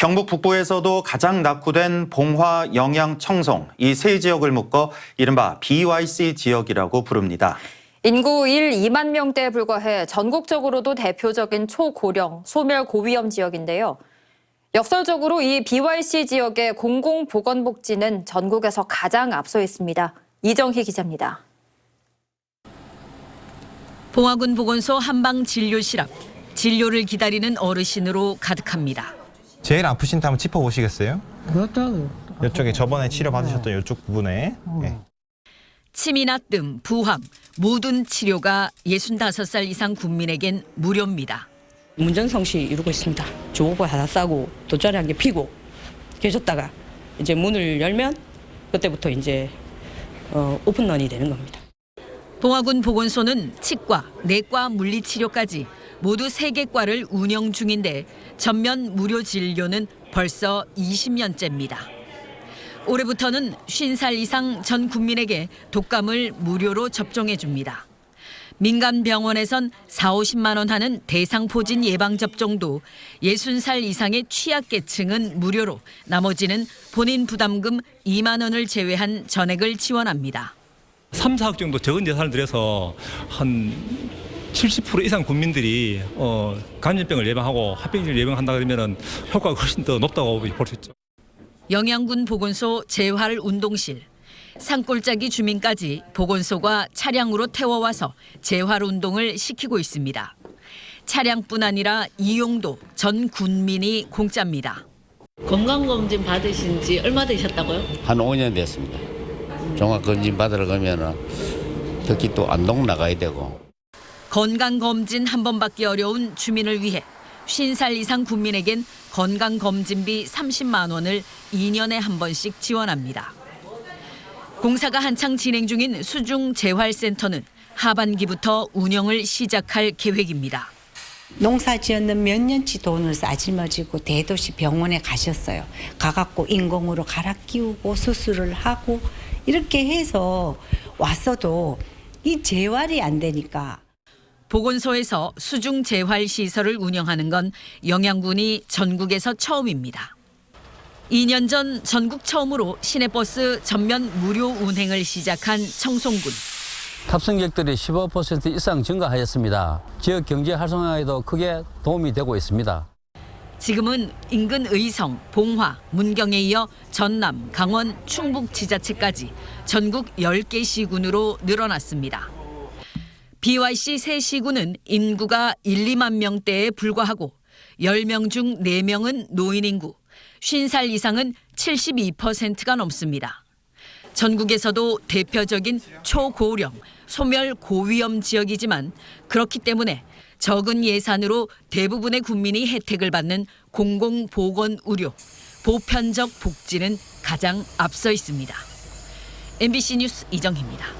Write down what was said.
경북 북부에서도 가장 낙후된 봉화, 영양, 청송 이 세 지역을 묶어 이른바 BYC 지역이라고 부릅니다. 인구 1, 2만 명대에 불과해 전국적으로도 대표적인 초고령, 소멸 고위험 지역인데요. 역설적으로 이 BYC 지역의 공공보건복지는 전국에서 가장 앞서 있습니다. 이정희 기자입니다. 봉화군 보건소 한방 진료실 앞 진료를 기다리는 어르신으로 가득합니다. 제일 아프신 데 한번 짚어보시겠어요? 그렇다고. 이쪽에 저번에 치료 받으셨던 이쪽 부분에 예. 침이나 뜸, 부항 모든 치료가 65살 이상 국민에겐 무료입니다. 문전성시 이루고 있습니다. 주보고 하나 싸고 돗자리 한 개 피고 계셨다가 이제 문을 열면 그때부터 이제 어, 오픈런이 되는 겁니다. 봉화군 보건소는 치과, 내과, 물리치료까지 모두 3개 과를 운영 중인데 전면 무료 진료는 벌써 20년째입니다. 올해부터는 50살 이상 전 국민에게 독감을 무료로 접종해 줍니다. 민간 병원에선 4, 50만 원 하는 대상포진 예방 접종도 60살 이상의 취약계층은 무료로 나머지는 본인 부담금 2만 원을 제외한 전액을 지원합니다. 3, 4억 정도 적은 예산을 들여서 한 70% 이상 국민들이 어, 감염병을 예방하고 합병증을 예방한다 그러면 효과가 훨씬 더 높다고 볼 수 있죠. 영양군 보건소 재활 운동실 산골짜기 주민까지 보건소가 차량으로 태워와서 재활 운동을 시키고 있습니다. 차량뿐 아니라 이용도 전 군민이 공짜입니다. 건강검진 받으신 지 얼마 되셨다고요? 한 5년 됐습니다. 종합검진 받으러 가면은 특히 또 안동 나가야 되고 건강검진 한 번 받기 어려운 주민을 위해 50살 이상 국민에겐 건강검진비 30만 원을 2년에 한 번씩 지원합니다. 공사가 한창 진행 중인 수중 재활센터는 하반기부터 운영을 시작할 계획입니다. 농사 지었는 몇 년치 돈을 싸질머지고 대도시 병원에 가셨어요. 가갖고 인공으로 갈아 끼우고 수술을 하고 이렇게 해서 왔어도 이 재활이 안 되니까 보건소에서 수중 재활 시설을 운영하는 건 영양군이 전국에서 처음입니다. 2년 전 전국 처음으로 시내버스 전면 무료 운행을 시작한 청송군. 탑승객들이 15% 이상 증가하였습니다. 지역 경제 활성화에도 크게 도움이 되고 있습니다. 지금은 인근 의성, 봉화, 문경에 이어 전남, 강원, 충북 지자체까지 전국 10개 시군으로 늘어났습니다. BYC 세 시군은 인구가 1, 2만 명대에 불과하고 10명 중 4명은 노인 인구, 50살 이상은 72%가 넘습니다. 전국에서도 대표적인 초고령, 소멸 고위험 지역이지만 그렇기 때문에 적은 예산으로 대부분의 국민이 혜택을 받는 공공보건 의료, 보편적 복지는 가장 앞서 있습니다. MBC 뉴스 이정희입니다.